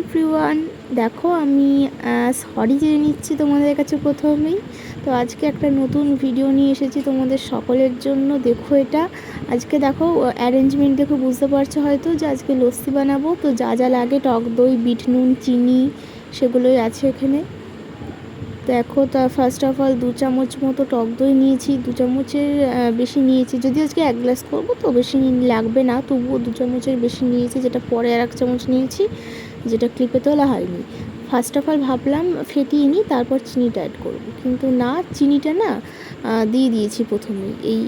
Everyone দেখো, আমি sorry জেনে নিচ্ছি তোমাদের কাছে প্রথমেই। তো আজকে একটা নতুন ভিডিও নিয়ে এসেছি তোমাদের সকলের জন্য। দেখো এটা। আজকে দেখো অ্যারেঞ্জমেন্ট দেখো, বুঝতে পারছ হয়তো যে আজকে লস্যি বানাবো। তো যা যা লাগে টক দই, বিট নুন, চিনি, সেগুলোই আছে এখানে। দেখো তা ফার্স্ট অফ অল দু চামচ মতো টক দই নিয়েছি, দু চামচের বেশি নিয়েছি। যদি আজকে এক গ্লাস করব তো বেশি লাগবে না, তবুও দু চামচের বেশি নিয়েছি, যেটা পরে আর এক চামচ নিয়েছি, যেটা ক্লিপে তোলা হয়নি। ফার্স্ট অফ অল ভাবলাম ফেটিয়ে নিই, তারপর চিনিটা অ্যাড করব। কিন্তু না, চিনিটা না দিয়ে দিয়েছি প্রথমেই এই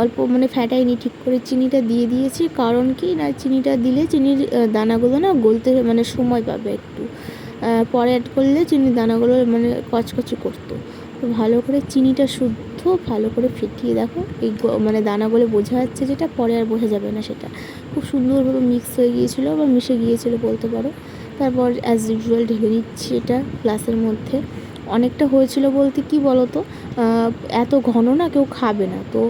অল্প মানে ফ্যাটাইনি, ঠিক করে চিনিটা দিয়ে দিয়েছি। কারণ কি না, চিনিটা দিলে চিনির দানাগুলো না গলতে মানে সময় পাবে একটু। পরে অ্যাড করলে চিনির দানাগুলো মানে কচকচে করতো। তো ভালো করে চিনিটা শুদ্ধ, ভালো করে ফেটিয়ে দেখো। এই মানে দানাগুলো বোঝা যাচ্ছে যেটা, পরে আর বোঝা যাবে না সেটা। খুব সুন্দরভাবে মিক্স হয়ে গিয়েছিল বা মিশে গিয়েছিল বলতে পারো। তারপর অ্যাজ ইউজুয়াল ঢেলে দিচ্ছি এটা গ্লাসের মধ্যে। অনেকটা হয়েছিল বলতে কি বলো তো এত ঘন না কেউ খাবে না। তো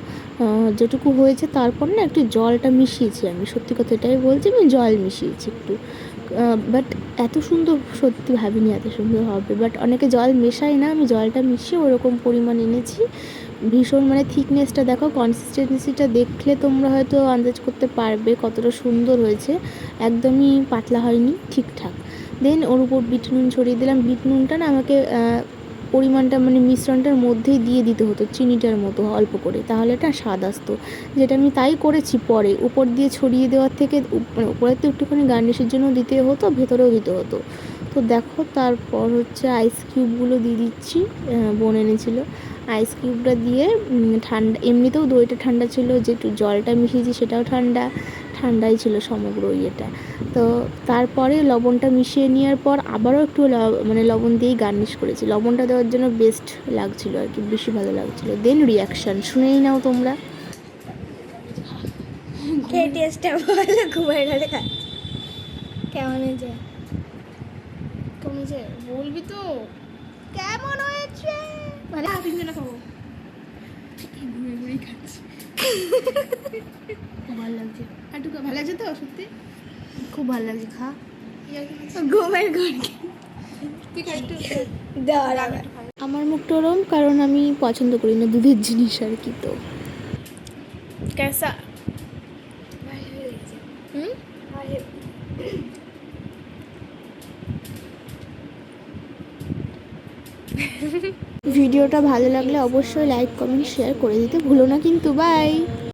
যেটুকু হয়েছে তারপর না একটু জলটা মিশিয়েছি আমি। সত্যি কথা এটাই বলছি, আমি জল মিশিয়েছি একটু। বাট এত সুন্দর সত্যি ভাবিনি এত সুন্দর হবে। বাট অনেকে জল মেশায় না, আমি জলটা মিশিয়ে ওরকম পরিমাণ এনেছি। ভীষণ মানে থিকনেসটা দেখো কনসিস্টেন্সিটা দেখলে তোমরা হয়তো আন্দাজ করতে পারবে কতটা সুন্দর হয়েছে। একদমই পাতলা হয়নি, ঠিকঠাক। দেন ওর উপর বিট নুন ছড়িয়ে দিলাম। বিট নুনটা না আমাকে পরিমাণটা মানে মিশ্রণটার মধ্যেই দিয়ে দিতে হতো, চিনিটার মতো অল্প করে। তাহলে এটা স্বাদ আসতো। যেটা আমি তাই করেছি পরে। উপর দিয়ে ছড়িয়ে দেওয়ার থেকে মানে উপরে তো একটুখানি গার্নিশের জন্য দিতে হতো, ভেতরেও দিতে হতো। তো দেখো, তারপর হচ্ছে আইস কিউবগুলো দিয়ে দিচ্ছি বনে এনেছিল। আইস কিউবটা দিয়ে ঠান্ডা, এমনিতেও দইটা ঠান্ডা ছিল যেটু জলটা মিশিয়েছি সেটাও ঠান্ডা, ঠান্ডাই ছিল সমগ্র ইয়েটা। তো তারপরে লবণটা মিশিয়ে নেওয়ার পর আবারও একটু মানে লবণ দিয়েই গার্নিশ করেছি। লবণটা দেওয়ার জন্য বেস্ট লাগছিল আর কি, বেশি ভালো লাগছিল। দেন রিয়াকশান শুনেই নাও তোমরা। ভালো কেমন বলবি তো। কেমন হয়েছে? মানে তিনজনে খাব। ঘুরে ঘুরেই খাচ্ছি। খুব ভালো লাগছে। একটু ভালো লাগছে তো সত্যি? খুব ভালো লাগছে খা। ঘুমের ঘর। আমার মুখটা ওরম কারণ আমি পছন্দ করি না দুধের জিনিস আর কি তো। কেসা? হুম? ভিডিওটা ভালো লাগলে অবশ্যই লাইক কমেন্ট শেয়ার করে দিতে ভুলো না কিন্তু বাই!